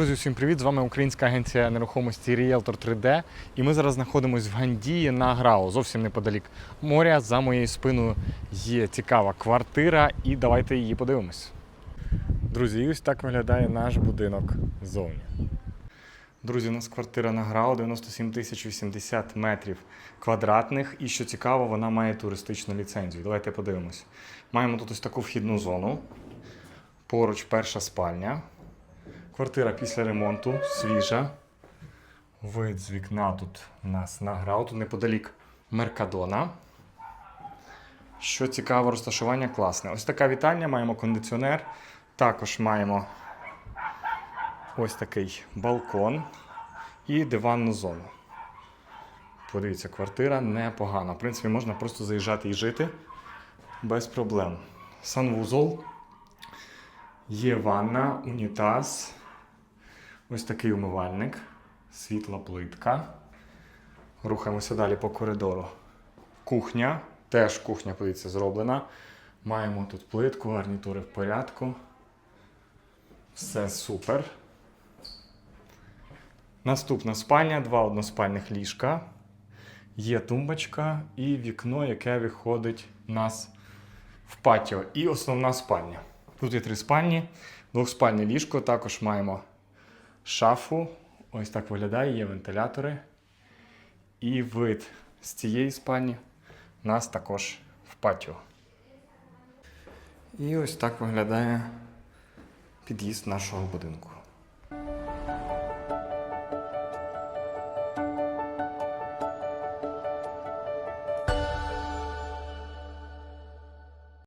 Друзі, всім привіт! З вами українська агенція нерухомості Realtor 3D. І ми зараз знаходимося в Гандії на Грау, зовсім неподалік моря. За моєю спиною є цікава квартира, і давайте її подивимось. Друзі, і ось так виглядає наш будинок ззовні. Друзі, у нас квартира на Грау 97 тисяч 80 метрів квадратних. І що цікаво, вона має туристичну ліцензію. Давайте подивимось. Маємо тут ось таку вхідну зону. Поруч перша спальня. Квартира після ремонту, свіжа. Вид з вікна тут у нас на Грау, тут неподалік Меркадона. Що цікаво, розташування класне. Ось така вітальня, маємо кондиціонер. Також маємо ось такий балкон і диванну зону. Подивіться, квартира непогана. В принципі, можна просто заїжджати і жити без проблем. Санвузол. Є ванна, унітаз. Ось такий умивальник, світла плитка. Рухаємося далі по коридору. Кухня. Теж кухня, подивіться, зроблена. Маємо тут плитку, гарнітури в порядку. Все супер. Наступна спальня, два односпальних ліжка. Є тумбочка і вікно, яке виходить у нас в патіо. І основна спальня. Тут є три спальні, двохспальне ліжко, також маємо шафу. Ось так виглядає, є вентилятори. І вид з цієї спальні нас також в патіо. І ось так виглядає під'їзд нашого будинку.